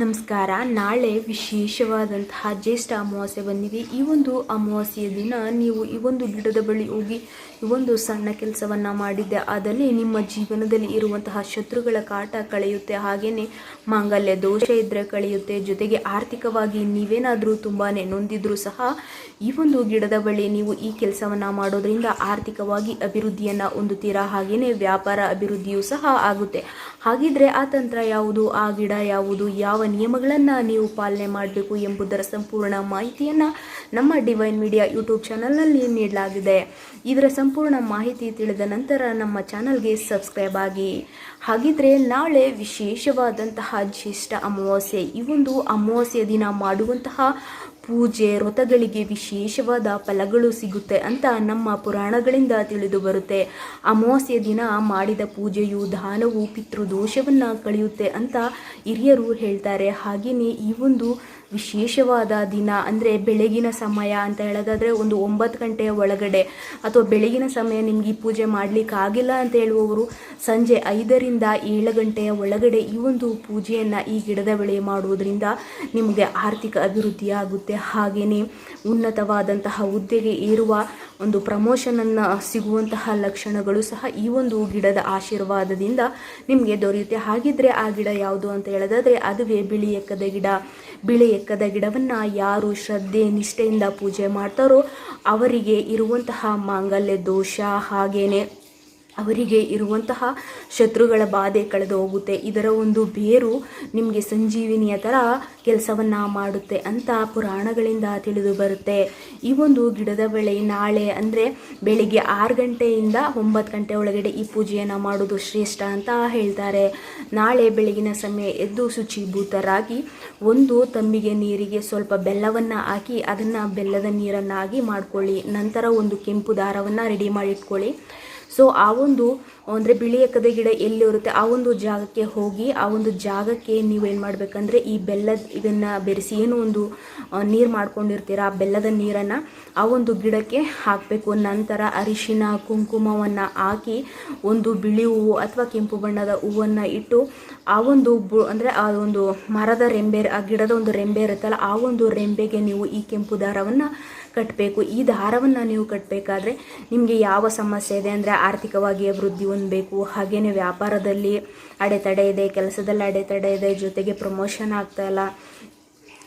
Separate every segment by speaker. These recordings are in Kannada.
Speaker 1: ನಮಸ್ಕಾರ. ನಾಳೆ ವಿಶೇಷವಾದಂತಹ ಜ್ಯೇಷ್ಠ ಅಮಾವಾಸ್ಯೆ ಬಂದಿದೆ. ಈ ಒಂದು ಅಮಾವಾಸ್ಯೆಯ ದಿನ ನೀವು ಈ ಒಂದು ಗಿಡದ ಬಳಿ ಹೋಗಿ ಈ ಒಂದು ಸಣ್ಣ ಕೆಲಸವನ್ನು ಮಾಡಿದ್ದೆ. ಆದಲ್ಲಿ ನಿಮ್ಮ ಜೀವನದಲ್ಲಿ ಇರುವಂತಹ ಶತ್ರುಗಳ ಕಾಟ ಕಳೆಯುತ್ತೆ. ಹಾಗೆಯೇ ಮಾಂಗಲ್ಯ ದೋಷ ಇದ್ದರೆ ಕಳೆಯುತ್ತೆ. ಜೊತೆಗೆ ಆರ್ಥಿಕವಾಗಿ ನೀವೇನಾದರೂ ತುಂಬಾ ನೊಂದಿದ್ರೂ ಸಹ ಈ ಒಂದು ಗಿಡದ ಬಳಿ ನೀವು ಈ ಕೆಲಸವನ್ನು ಮಾಡೋದ್ರಿಂದ ಆರ್ಥಿಕವಾಗಿ ಅಭಿವೃದ್ಧಿಯನ್ನು ಹೊಂದುತ್ತೀರಾ? ಹಾಗೆಯೇ ವ್ಯಾಪಾರ ಅಭಿವೃದ್ಧಿಯೂ ಸಹ ಆಗುತ್ತೆ. ಹಾಗಿದ್ರೆ ಆ ತಂತ್ರ ಯಾವುದು? ಆ ಗಿಡ ಯಾವುದು? ಯಾವ ನಿಯಮಗಳನ್ನು ನೀವು ಪಾಲನೆ ಮಾಡಬೇಕು ಎಂಬುದರ ಸಂಪೂರ್ಣ ಮಾಹಿತಿಯನ್ನು ನಮ್ಮ ಡಿವೈನ್ ಮೀಡಿಯಾ ಯೂಟ್ಯೂಬ್ ಚಾನಲ್ನಲ್ಲಿ ನೀಡಲಾಗಿದೆ. ಇದರ ಸಂಪೂರ್ಣ ಮಾಹಿತಿ ತಿಳಿದ ನಂತರ ನಮ್ಮ ಚಾನಲ್ಗೆ ಸಬ್ಸ್ಕ್ರೈಬ್ ಆಗಿ. ಹಾಗಿದ್ರೆ ನಾಳೆ ವಿಶೇಷವಾದಂತಹ ಜ್ಯೇಷ್ಠ ಅಮಾವಾಸ್ಯೆ. ಈ ಒಂದು ಅಮಾವಾಸ್ಯೆ ದಿನ ಮಾಡುವಂತಹ ಪೂಜೆ ವ್ರತಗಳಿಗೆ ವಿಶೇಷವಾದ ಫಲಗಳು ಸಿಗುತ್ತೆ ಅಂತ ನಮ್ಮ ಪುರಾಣಗಳಿಂದ ತಿಳಿದು ಬರುತ್ತೆ. ಅಮಾವಾಸ್ಯೆ ದಿನ ಮಾಡಿದ ಪೂಜೆಯು ದಾನವು, ಪಿತೃದೋಷವನ್ನು ಕಳೆಯುತ್ತೆ ಅಂತ ಹಿರಿಯರು ಹೇಳ್ತಾರೆ. ಹಾಗೆಯೇ ಈ ಒಂದು ವಿಶೇಷವಾದ ದಿನ ಅಂದರೆ ಬೆಳಗಿನ ಸಮಯ ಅಂತ ಹೇಳೋದಾದರೆ ಒಂದು ಒಂಬತ್ತು ಗಂಟೆಯ ಒಳಗಡೆ. ಅಥವಾ ಬೆಳಗಿನ ಸಮಯ ನಿಮಗೆ ಈ ಪೂಜೆ ಮಾಡಲಿಕ್ಕಾಗಿಲ್ಲ ಅಂತ ಹೇಳುವವರು ಸಂಜೆ ಐದರಿಂದ ಏಳು ಗಂಟೆಯ ಒಳಗಡೆ ಈ ಒಂದು ಪೂಜೆಯನ್ನು ಈ ಗಿಡದ ಬೆಳೆ ಮಾಡುವುದರಿಂದ ನಿಮಗೆ ಆರ್ಥಿಕ ಅಭಿವೃದ್ಧಿ ಆಗುತ್ತೆ. ಹಾಗೆಯೇ ಉನ್ನತವಾದಂತಹ ಹುದ್ದೆಗೆ ಏರುವ ಒಂದು ಪ್ರಮೋಷನನ್ನು ಸಿಗುವಂತಹ ಲಕ್ಷಣಗಳು ಸಹ ಈ ಒಂದು ಗಿಡದ ಆಶೀರ್ವಾದದಿಂದ ನಿಮಗೆ ದೊರೆಯುತ್ತೆ. ಹಾಗಿದ್ರೆ ಆ ಗಿಡ ಯಾವುದು ಅಂತ ಹೇಳೋದಾದರೆ ಅದುವೇ ಬಿಳಿ ಎಕ್ಕದ ಗಿಡ. ಬಿಳಿ ಎಕ್ಕದ ಗಿಡವನ್ನು ಯಾರು ಶ್ರದ್ಧೆ, ನಿಷ್ಠೆಯಿಂದ ಪೂಜೆ ಮಾಡ್ತಾರೋ ಅವರಿಗೆ ಇರುವಂತಹ ಮಾಂಗಲ್ಯ, ದೋಷ ಹಾಗೇನೆ ಅವರಿಗೆ ಇರುವಂತಹ ಶತ್ರುಗಳ ಬಾಧೆ ಕಳೆದು ಹೋಗುತ್ತೆ. ಇದರ ಒಂದು ಬೇರು ನಿಮಗೆ ಸಂಜೀವಿನಿಯ ಥರ ಕೆಲಸವನ್ನು ಮಾಡುತ್ತೆ ಅಂತ ಪುರಾಣಗಳಿಂದ ತಿಳಿದು ಬರುತ್ತೆ. ಈ ಒಂದು ಗಿಡದ ಬೆಳೆ ನಾಳೆ ಅಂದರೆ ಬೆಳಿಗ್ಗೆ ಆರು ಗಂಟೆಯಿಂದ ಒಂಬತ್ತು ಗಂಟೆ ಒಳಗಡೆ ಈ ಪೂಜೆಯನ್ನು ಮಾಡೋದು ಶ್ರೇಷ್ಠ ಅಂತ ಹೇಳ್ತಾರೆ. ನಾಳೆ ಬೆಳಗಿನ ಸಮಯ ಎದ್ದು ಶುಚಿಭೂತರಾಗಿ ಒಂದು ತಂಬಿಗೆ ನೀರಿಗೆ ಸ್ವಲ್ಪ ಬೆಲ್ಲವನ್ನು ಹಾಕಿ ಅದನ್ನು ಬೆಲ್ಲದ ನೀರನ್ನಾಗಿ ಮಾಡ್ಕೊಳ್ಳಿ. ನಂತರ ಒಂದು ಕೆಂಪು ದಾರವನ್ನು ರೆಡಿ ಮಾಡಿಟ್ಕೊಳ್ಳಿ. ಸೊ ಆ ಒಂದು, ಅಂದರೆ ಬಿಳಿ ಎಕ್ಕದ ಗಿಡ ಎಲ್ಲಿರುತ್ತೆ ಆ ಒಂದು ಜಾಗಕ್ಕೆ ಹೋಗಿ, ಆ ಒಂದು ಜಾಗಕ್ಕೆ ನೀವೇನು ಮಾಡಬೇಕಂದ್ರೆ ಈ ಬೆಲ್ಲದ ಇದನ್ನು ಬೆರೆಸಿ, ಏನು ಒಂದು ನೀರು ಮಾಡ್ಕೊಂಡಿರ್ತೀರ, ಆ ಬೆಲ್ಲದ ನೀರನ್ನು ಆ ಒಂದು ಗಿಡಕ್ಕೆ ಹಾಕಬೇಕು. ನಂತರ ಅರಿಶಿನ ಕುಂಕುಮವನ್ನು ಹಾಕಿ, ಒಂದು ಬಿಳಿ ಹೂವು ಅಥವಾ ಕೆಂಪು ಬಣ್ಣದ ಹೂವನ್ನು ಇಟ್ಟು, ಆ ಒಂದು ಬು, ಅಂದರೆ ಆ ಒಂದು ಮರದ ರೆಂಬೆ, ಆ ಗಿಡದ ಒಂದು ರೆಂಬೆ ಇರುತ್ತಲ್ಲ, ಆ ಒಂದು ರೆಂಬೆಗೆ ನೀವು ಈ ಕೆಂಪು ದಾರವನ್ನು ಕಟ್ಟಬೇಕು ಈ ದಾರವನ್ನು ನೀವು ಕಟ್ಟಬೇಕಾದ್ರೆ ನಿಮಗೆ ಯಾವ ಸಮಸ್ಯೆ ಇದೆ? ಅಂದರೆ ಆರ್ಥಿಕವಾಗಿ ಅಭಿವೃದ್ಧಿ ಹೊಂದಬೇಕು. ಹಾಗೆಯೇ ವ್ಯಾಪಾರದಲ್ಲಿ ಅಡೆತಡೆ ಇದೆ, ಕೆಲಸದಲ್ಲಿ ಅಡೆತಡೆ ಇದೆ, ಜೊತೆಗೆ ಪ್ರಮೋಷನ್ ಆಗ್ತಾಯಿಲ್ಲ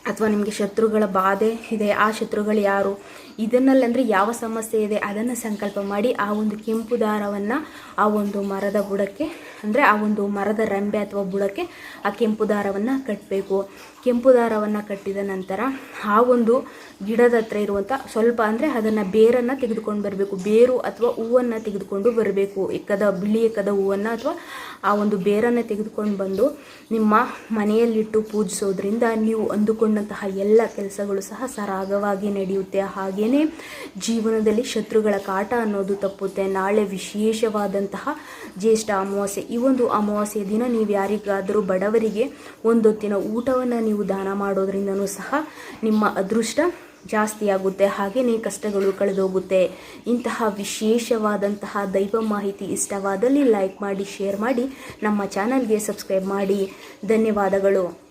Speaker 1: ಅಥವಾ ನಿಮಗೆ ಶತ್ರುಗಳ ಬಾಧೆ ಇದೆ, ಆ ಶತ್ರುಗಳು ಯಾರು? ಇದನ್ನಲ್ಲಿ ಅಂದರೆ ಯಾವ ಸಮಸ್ಯೆ ಇದೆ? ಅದನ್ನು ಸಂಕಲ್ಪ ಮಾಡಿ ಆ ಒಂದು ಕೆಂಪು ದಾರವನ್ನು, ಆ ಒಂದು ಮರದ ಬುಡಕ್ಕೆ ಅಂದರೆ ಆ ಒಂದು ಮರದ ರೆಂಬೆ ಅಥವಾ ಬುಡಕ್ಕೆ ಆ ಕೆಂಪು ದಾರವನ್ನು ಕಟ್ಟಬೇಕು ಕೆಂಪು ದಾರವನ್ನು ಕಟ್ಟಿದ ನಂತರ ಆ ಒಂದು ಗಿಡದ ಹತ್ರ ಇರುವಂಥ ಸ್ವಲ್ಪ ಅಂದರೆ ಅದನ್ನು ಬೇರನ್ನು ತೆಗೆದುಕೊಂಡು ಬರಬೇಕು. ಬೇರು ಅಥವಾ ಹೂವನ್ನು ತೆಗೆದುಕೊಂಡು ಬರಬೇಕು. ಎಕ್ಕದ ಬಿಳಿ ಎಕ್ಕದ ಹೂವನ್ನು ಅಥವಾ ಆ ಒಂದು ಬೇರನ್ನು ತೆಗೆದುಕೊಂಡು ಬಂದು ನಿಮ್ಮ ಮನೆಯಲ್ಲಿಟ್ಟು ಪೂಜಿಸೋದ್ರಿಂದ ನೀವು ಅಂದುಕೊಂಡಂತಹ ಎಲ್ಲ ಕೆಲಸಗಳು ಸಹ ಸರಾಗವಾಗಿ ನಡೆಯುತ್ತೆ. ಹಾಗೆಯೇ ಜೀವನದಲ್ಲಿ ಶತ್ರುಗಳ ಕಾಟ ಅನ್ನೋದು ತಪ್ಪುತ್ತೆ. ನಾಳೆ ವಿಶೇಷವಾದಂತಹ ಜ್ಯೇಷ್ಠ ಅಮಾವಾಸ್ಯೆ ಈ ಒಂದು ಅಮಾವಾಸ್ಯೆ ದಿನ ನೀವು ಯಾರಿಗಾದರೂ ಬಡವರಿಗೆ ಒಂದೊತ್ತಿನ ಊಟವನ್ನು ನೀವು ದಾನ ಮಾಡೋದ್ರಿಂದನೂ ಸಹ ನಿಮ್ಮ ಅದೃಷ್ಟ ಜಾಸ್ತಿಯಾಗುತ್ತೆ ಹಾಗೆಯೇ ಕಷ್ಟಗಳು ಕಳೆದೋಗುತ್ತೆ. ಇಂತಹ ವಿಶೇಷವಾದಂತಹ ದೈವ ಮಾಹಿತಿ ಇಷ್ಟವಾದಲ್ಲಿ ಲೈಕ್ ಮಾಡಿ ಶೇರ್ ಮಾಡಿ, ನಮ್ಮ ಚಾನಲ್ಗೆ ಸಬ್ಸ್ಕ್ರೈಬ್ ಮಾಡಿ. ಧನ್ಯವಾದಗಳು.